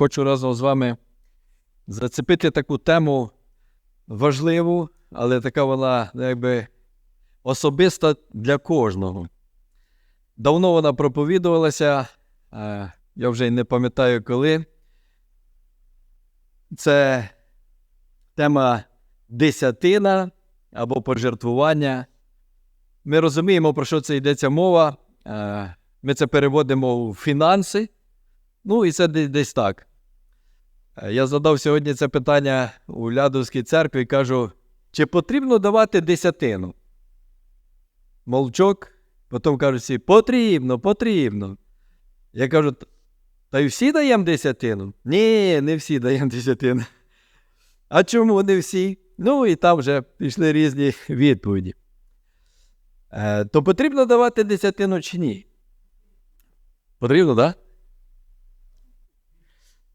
хочу разом з вами зацепити таку тему важливу, але така вона ну, якби особиста для кожного. Давно вона проповідувалася, я вже й не пам'ятаю коли. Це тема десятина або пожертвування. Ми розуміємо, про що це йдеться мова. Ми це переводимо у фінанси. Ну, і це десь так. Е, Я задав сьогодні це питання у Лядовській церкві і кажу: чи потрібно давати десятину? Молчок. Потім кажуть всі, потрібно, потрібно. Я кажу, та й всі даємо десятину? Ні, не всі даємо десятину. А чому не всі? Ну і там вже пішли різні відповіді. Е, то потрібно давати десятину чи ні? Потрібно, так? Да?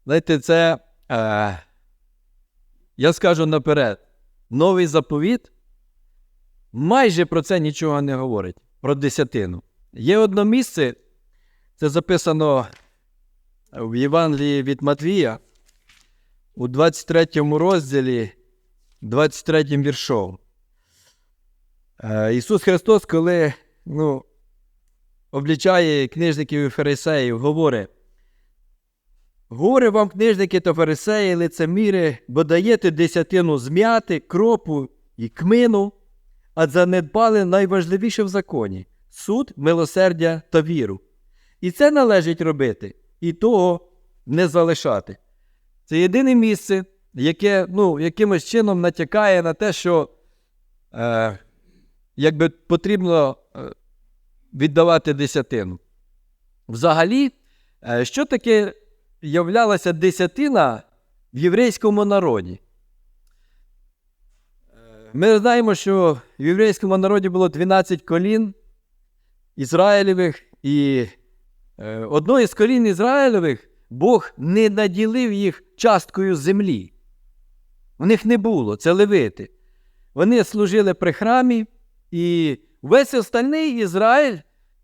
Знаєте, це. Е, я скажу наперед: новий заповіт майже про це нічого не говорить. Про десятину. Є одне місце, це записано в Євангелії від Матвія у 23 розділі, 23 віршом. Е, Ісус Христос, коли ну, облічає книжників і фарисеїв, говорить: Горе вам, книжники та фарисеї, лицеміри, бо даєте десятину зм'яти, кропу і кмину, а занедбали найважливіше в законі суд, милосердя та віру. І це належить робити, і того не залишати. Це єдине місце, яке ну, якимось чином натякає на те, що е, якби потрібно е, віддавати десятину. Взагалі, е, що таке являлася десятина в єврейському народі? Ми знаємо, що в єврейському народі було 12 колін Ізраїлевих, і е, одної з колін Ізраїлевих Бог не наділив їх часткою землі. У них не було, це левити. Вони служили при храмі, і весь остальний Ізраїль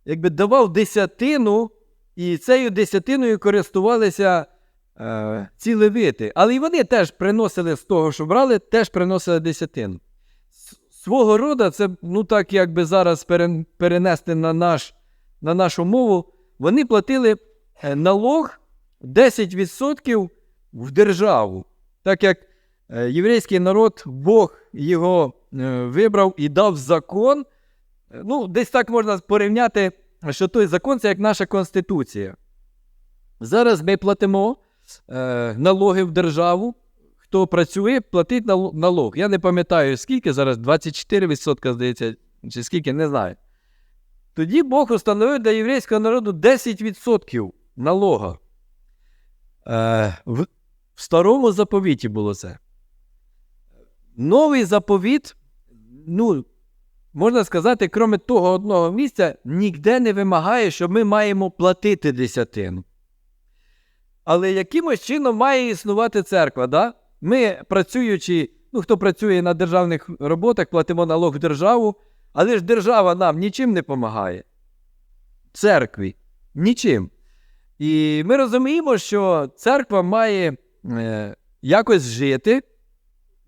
якби давав десятину, і цією десятиною користувалися е, ці левити. Але і вони теж приносили з того, що брали, теж приносили десятину. Свого роду, це, ну так якби зараз перен- перенести на, наш, на нашу мову, вони платили е, налог 10% в державу. Так як е, єврейський народ, Бог його е, вибрав і дав закон. Ну, десь так можна порівняти, що той закон це як наша Конституція. Зараз ми платимо е, налоги в державу. Хто працює, платить налог. Я не пам'ятаю, скільки зараз, 24%, здається, чи скільки, не знаю. Тоді Бог установив для єврейського народу 10% налога. Е, в, старому заповіті було це. Новий заповіт, ну, можна сказати, крім того одного місця, ніде не вимагає, що ми маємо платити десятину. Але якимось чином має існувати церква. Да? Ми, працюючи, ну, хто працює на державних роботах, платимо налог в державу, але ж держава нам нічим не допомагає. Церкві нічим. І ми розуміємо, що церква має е, якось жити,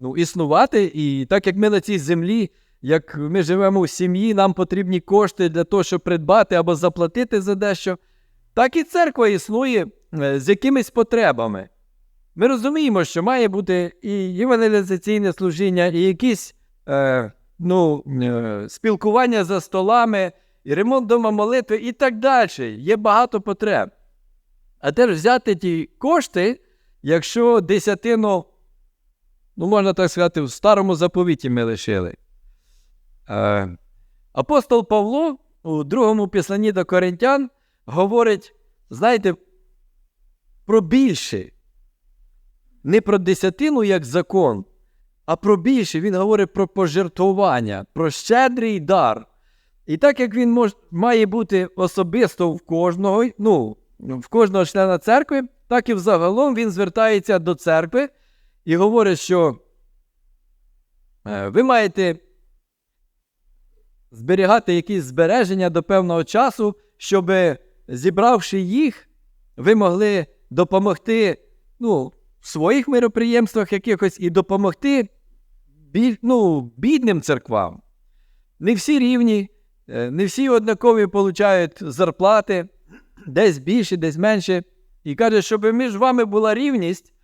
ну, існувати, і так як ми на цій землі, як ми живемо в сім'ї, нам потрібні кошти для того, щоб придбати або заплатити за дещо, так і церква існує е, з якимись потребами. Ми розуміємо, що має бути і евангелізаційне служіння, і якісь е, ну, е, спілкування за столами, і ремонт дома молитви, і так далі. Є багато потреб. А теж взяти ті кошти, якщо десятину, ну, можна так сказати, в старому заповіті ми лишили. Е, апостол Павло у другому післанні до Коринтян говорить, знаєте, про більше. Не про десятину як закон, а про більше. Він говорить про пожертвування, про щедрий дар. І так як він мож, має бути особисто в кожного, ну, в кожного члена церкви, так і взагалом він звертається до церкви і говорить, що е, ви маєте зберігати якісь збереження до певного часу, щоб, зібравши їх, ви могли допомогти ну, в своїх мироприємствах якихось і допомогти біль, ну, бідним церквам. Не всі рівні, е, не всі однакові получають зарплати, десь більше, десь менше. І каже, щоб між вами була рівність,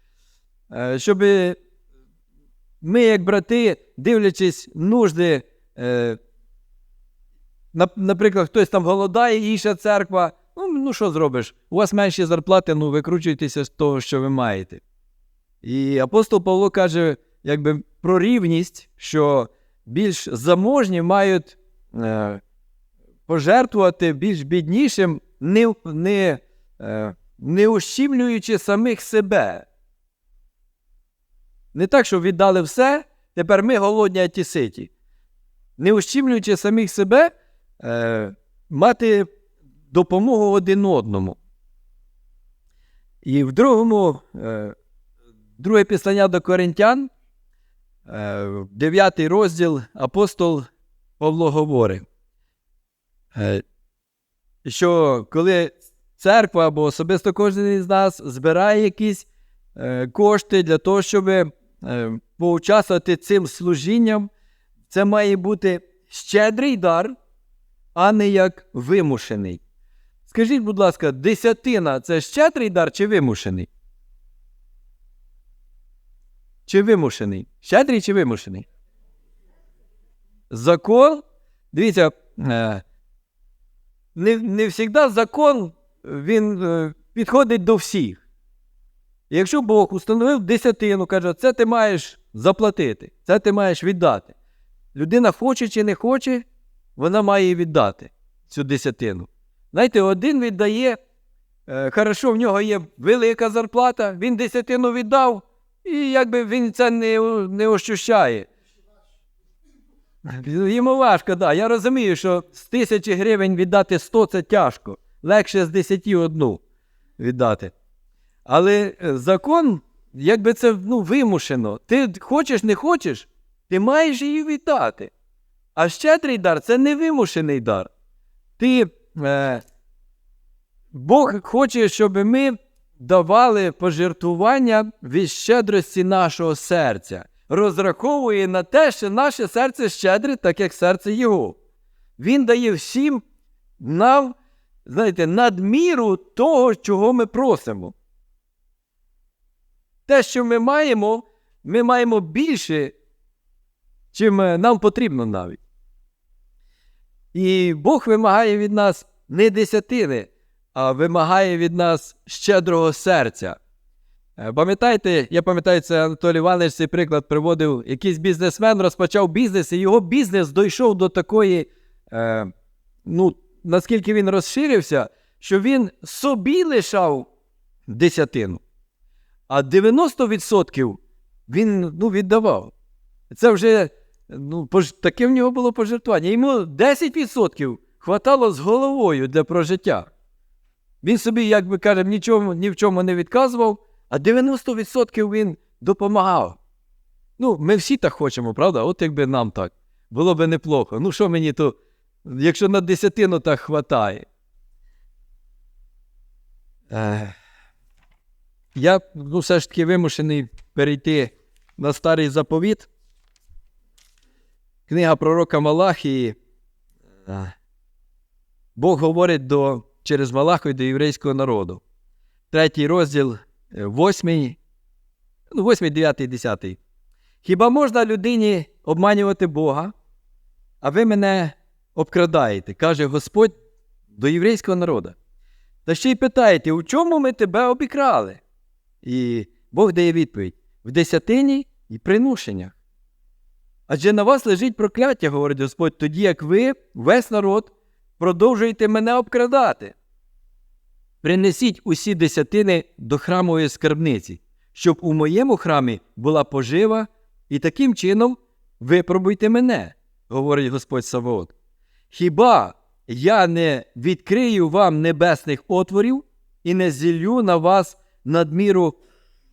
е, щоб ми, як брати, дивлячись нужди, е, наприклад, хтось там голодає, інша церква. Ну, ну що зробиш? У вас менші зарплати, ну викручуйтеся з того, що ви маєте. І апостол Павло каже, якби про рівність, що більш заможні мають е, пожертвувати більш біднішим, не, не, е, не ущімлюючи самих себе. Не так, що віддали все, тепер ми голодні, а ті ситі. Не ущімлюючи самих себе, мати допомогу один одному. І в другому, е, друге післання до Коринтян, е, 9 розділ апостол Павло говорить, е, що коли церква або особисто кожен із нас збирає якісь е, кошти для того, щоб е, поучаствувати цим служінням, це має бути щедрий дар, а не як вимушений. Скажіть, будь ласка, десятина це щедрий дар чи вимушений? Чи вимушений? Щедрий чи вимушений? Закон. Дивіться, е, не, не завжди закон він е, підходить до всіх. Якщо Бог установив десятину, каже, це ти маєш заплатити, це ти маєш віддати. Людина хоче чи не хоче, вона має віддати цю десятину. Знаєте, один віддає, е, хорошо, в нього є велика зарплата, він десятину віддав, і якби він це не, не ощущає. Йому важко. Да. Я розумію, що з тисячі гривень віддати 100 це тяжко. Легше з 10 одну віддати. Але е, закон, якби це ну, вимушено. Ти хочеш, не хочеш, ти маєш її віддати. А щедрий дар це невимушений дар. Ти, е, Бог хоче, щоб ми давали пожертвування від щедрості нашого серця. Розраховує на те, що наше серце щедре, так як серце Його. Він дає всім нам, знаєте, надміру того, чого ми просимо. Те, що ми маємо, ми маємо більше, чим е, нам потрібно навіть. І Бог вимагає від нас не десятини, а вимагає від нас щедрого серця. Е, Пам'ятаєте, я пам'ятаю, це Анатолій Іванович цей приклад приводив, якийсь бізнесмен розпочав бізнес, і його бізнес дійшов до такої, е, ну, наскільки він розширився, що він собі лишав десятину, а 90% він ну, віддавав. Це вже ну, таке в нього було пожертвування. Йому 10% хватало з головою для прожиття. Він собі, як би кажемо, нічому, ні в чому не відказував, а 90% він допомагав. Ну, ми всі так хочемо, правда? От якби нам так. Було би неплохо. Ну, що мені то, якщо на десятину так хватає. Я ну, все ж таки вимушений перейти на старий заповіт. Книга пророка Малахії. Е, Бог говорить до, через Малахою до єврейського народу. Третій розділ, е, восьмий, ну, восьмий, дев'ятий, десятий. Хіба можна людині обманювати Бога, а ви мене обкрадаєте, каже Господь до єврейського народу. Та ще й питаєте, у чому ми тебе обікрали? І Бог дає відповідь: в десятині і приношеннях. Адже на вас лежить прокляття, говорить Господь, тоді як ви, весь народ, продовжуєте мене обкрадати. Принесіть усі десятини до храмової скарбниці, щоб у моєму храмі була пожива, і таким чином випробуйте мене, говорить Господь Саваот. Хіба я не відкрию вам небесних отворів і не зіллю на вас надміру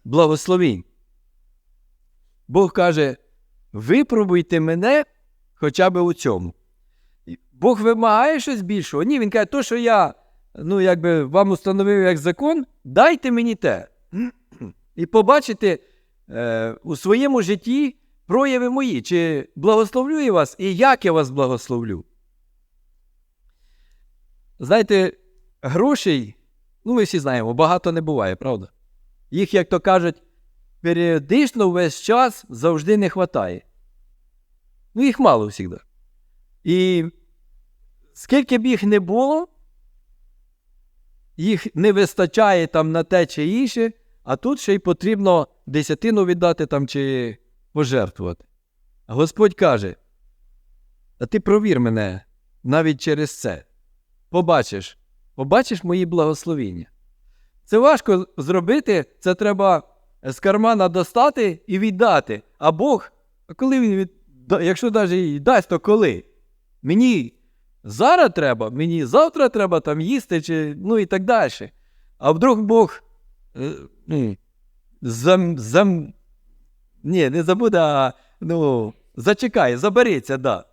благословінь? Бог каже: випробуйте мене хоча б у цьому. Бог вимагає щось більшого. Ні, він каже, то, що я ну, якби вам установив як закон, дайте мені те. і побачити е, у своєму житті прояви мої, чи благословлю я вас і як я вас благословлю. Знаєте, грошей, ну ми всі знаємо, багато не буває, правда? Їх, як то кажуть, періодично весь час завжди не вистачає. Ну, їх мало завжди. І скільки б їх не було, їх не вистачає там на те чи інше, а тут ще й потрібно десятину віддати там чи пожертвувати. Господь каже: А ти провір мене навіть через це. Побачиш, побачиш мої благословіння. Це важко зробити, це треба з кармана достати і віддати. А Бог, а коли він якщо навіть і дасть, то коли? Мені зараз треба, мені завтра треба там їсти, чи, ну і так далі. А вдруг Бог е, ну, зам, зам, ні, не забуде, а ну, зачекає, забереться, да.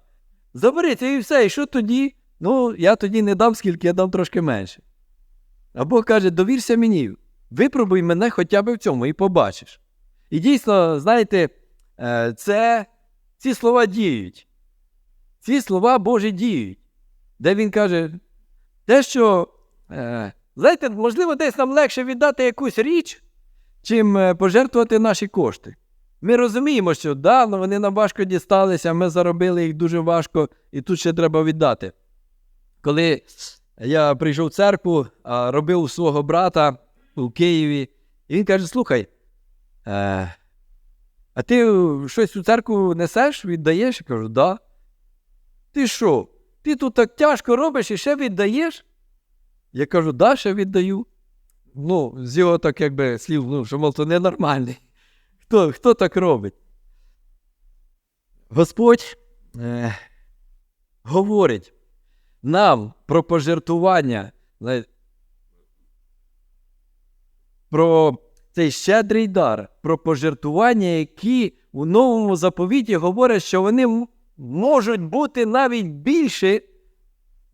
Забереться і все. І що тоді? Ну, я тоді не дам скільки, я дам трошки менше. А Бог каже: довірся мені, випробуй мене хоча б в цьому і побачиш. І дійсно, знаєте, е, це, ці слова діють. Ці слова Божі діють. Де він каже, те, що, е, знаєте, можливо, десь нам легше віддати якусь річ, чим е, пожертвувати наші кошти. Ми розуміємо, що да, вони нам важко дісталися, ми заробили їх дуже важко, і тут ще треба віддати. Коли я прийшов в церкву, робив свого брата у Києві, і він каже: слухай, е, а ти щось у церкву несеш, віддаєш? Я кажу, да. Ти що? Ти тут так тяжко робиш і ще віддаєш? Я кажу, да, ще віддаю. Ну, з його так якби слів, ну, що мов то ненормальний. Хто, хто так робить? Господь е, говорить нам про пожертвування, про цей щедрий дар, про пожертвування, які у новому заповіті говорять, що вони можуть бути навіть більше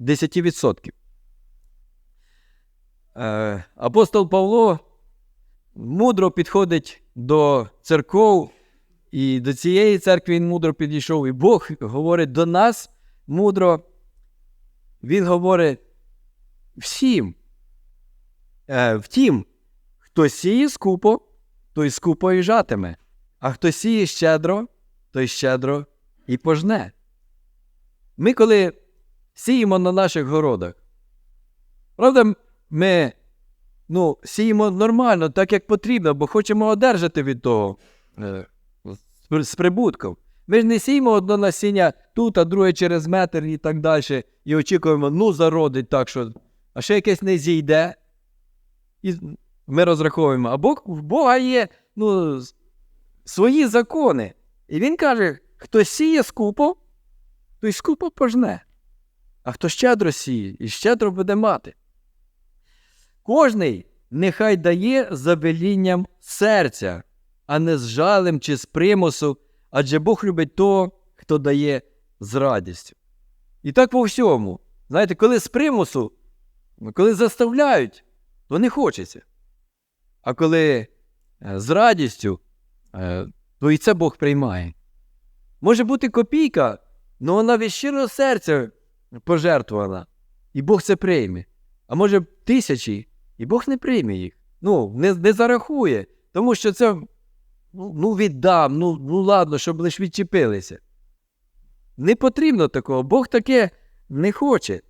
10%. Е, апостол Павло мудро підходить до церков, і до цієї церкви він мудро підійшов, і Бог говорить до нас мудро. Він говорить всім. Е, втім, хто сіє скупо, той скупо і жатиме, а хто сіє щедро, той щедро і пожне. Ми, коли сіємо на наших городах, правда, ми ну, сіємо нормально, так як потрібно, бо хочемо одержати від того е, з- прибутком. Ми ж не сіємо одно насіння тут, а друге через метр і так далі, і очікуємо, ну, зародить так, що, а ще якесь не зійде. І ми розраховуємо. А Бог, в Бога є ну, свої закони. І він каже: хто сіє скупо, той скупо пожне. А хто щедро сіє, і щедро буде мати. Кожний нехай дає за велінням серця, а не з жалем чи з примусу, адже Бог любить того, хто дає з радістю. І так по всьому. Знаєте, коли з примусу, коли заставляють, то не хочеться. А коли е, з радістю, е, то і це Бог приймає. Може бути копійка, але вона від щирого серця пожертвована, і Бог це прийме. А може тисячі, і Бог не прийме їх. Ну, не, не зарахує, тому що це ну, ну віддам, ну, ну ладно, щоб лише відчепилися. Не потрібно такого, Бог таке не хоче.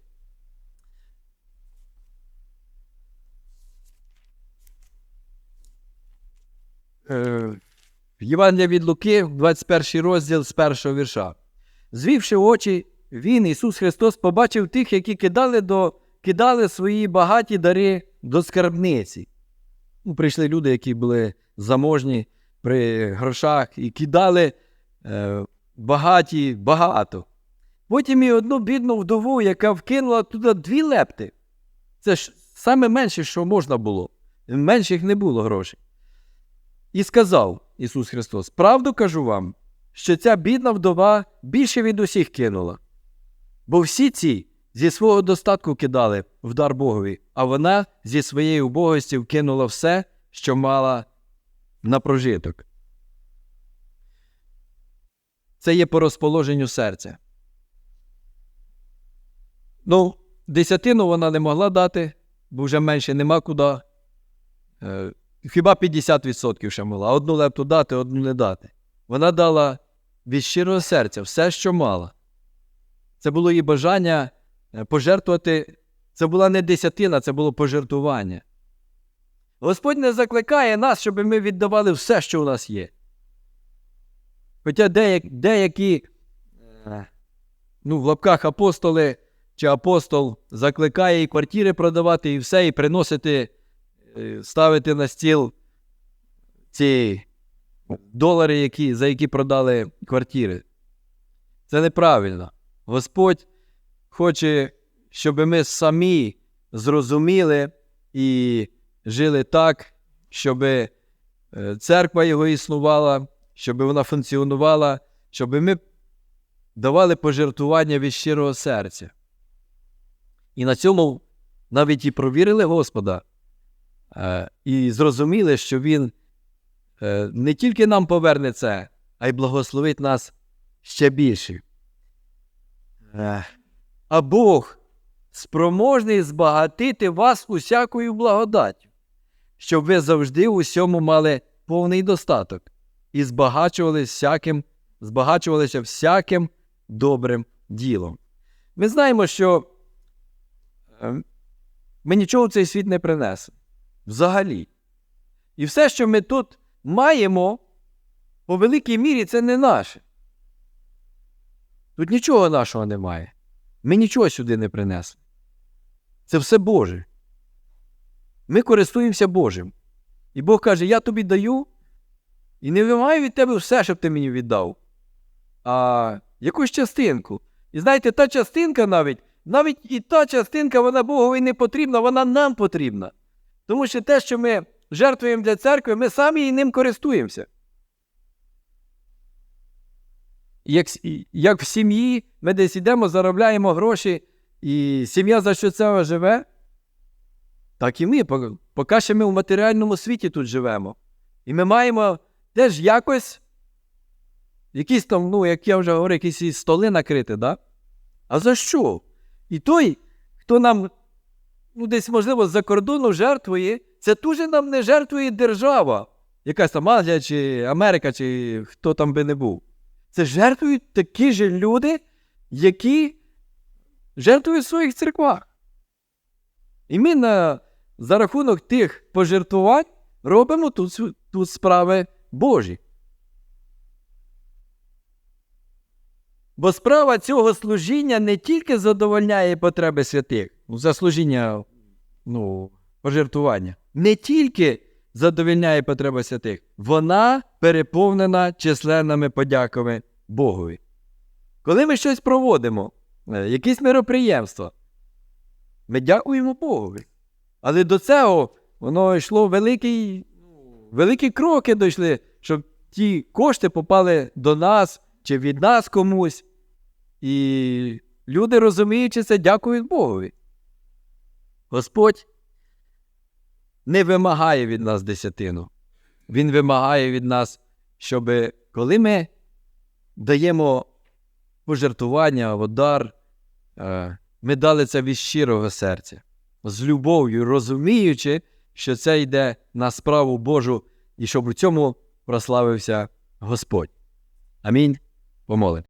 Євангелія від Луки, 21 розділ з першого вірша. Звівши очі, він, Ісус Христос, побачив тих, які кидали, до, кидали свої багаті дари до скарбниці. Ну, прийшли люди, які були заможні при грошах, і кидали е, багаті багато. Потім і одну бідну вдову, яка вкинула туди дві лепти. Це ж саме менше, що можна було. Менших не було грошей. І сказав Ісус Христос: Правду кажу вам, що ця бідна вдова більше від усіх кинула. Бо всі ці зі свого достатку кидали в дар Богові, а вона зі своєї убогості вкинула все, що мала на прожиток. Це є по розположенню серця. Ну, десятину вона не могла дати, бо вже менше нема куди. Хіба 50% ще могла. Одну лепту дати, одну не дати. Вона дала від щирого серця все, що мала. Це було її бажання е, пожертвувати. Це була не десятина, це було пожертвування. Господь не закликає нас, щоб ми віддавали все, що у нас є. Хоча деякі, е, ну, в лапках апостоли чи апостол закликає і квартири продавати, і все, і приносити, ставити на стіл ці долари, які, за які продали квартири. Це неправильно. Господь хоче, щоб ми самі зрозуміли і жили так, щоб е, церква його існувала, щоб вона функціонувала, щоб ми давали пожертвування від щирого серця. І на цьому навіть і провірили Господа, е, і зрозуміли, що Він е, не тільки нам поверне це, а й благословить нас ще більше. Е, А Бог спроможний збагатити вас усякою благодаттю, щоб ви завжди у всьому мали повний достаток і збагачувалися всяким, збагачувалися всяким добрим ділом. Ми знаємо, що е, ми нічого в цей світ не принесемо. Взагалі. І все, що ми тут маємо, по великій мірі, це не наше. Тут нічого нашого немає. Ми нічого сюди не принесли. Це все Боже. Ми користуємося Божим. І Бог каже: Я тобі даю і не вимагаю від тебе все, щоб ти мені віддав, а якусь частинку. І знаєте, та частинка навіть, навіть і та частинка, вона Богові не потрібна, вона нам потрібна. Тому що те, що ми жертвуємо для церкви, ми самі і ним користуємося. Як, як в сім'ї ми десь йдемо, заробляємо гроші, і сім'я за що це живе, так і ми, поки ще ми в матеріальному світі тут живемо. І ми маємо теж якось якісь там, ну, як я вже говорю, якісь столи накрити, да? А за що? І той, хто нам ну, десь, можливо, з-за кордону жертвує, це дуже нам не жертвує держава, якась там Азія чи Америка, чи хто там би не був. Це жертвують такі ж люди, які жертвують в своїх церквах. І ми на, за рахунок тих пожертвувань робимо тут, тут справи Божі. Бо справа цього служіння не тільки задовольняє потреби святих, ну, за служіння ну, пожертвування, не тільки задовольняє потреби святих, вона переповнена численними подяками Богові. Коли ми щось проводимо, е, якісь мероприємства, ми дякуємо Богові. Але до цього воно йшло великий, великі кроки дійшли, щоб ті кошти попали до нас чи від нас комусь. І люди, розуміючи це, дякують Богові. Господь не вимагає від нас десятину. Він вимагає від нас, щоб коли ми даємо пожертвування або дар, е, ми дали це від щирого серця, з любов'ю, розуміючи, що це йде на справу Божу і щоб у цьому прославився Господь. Амінь. Помолимо.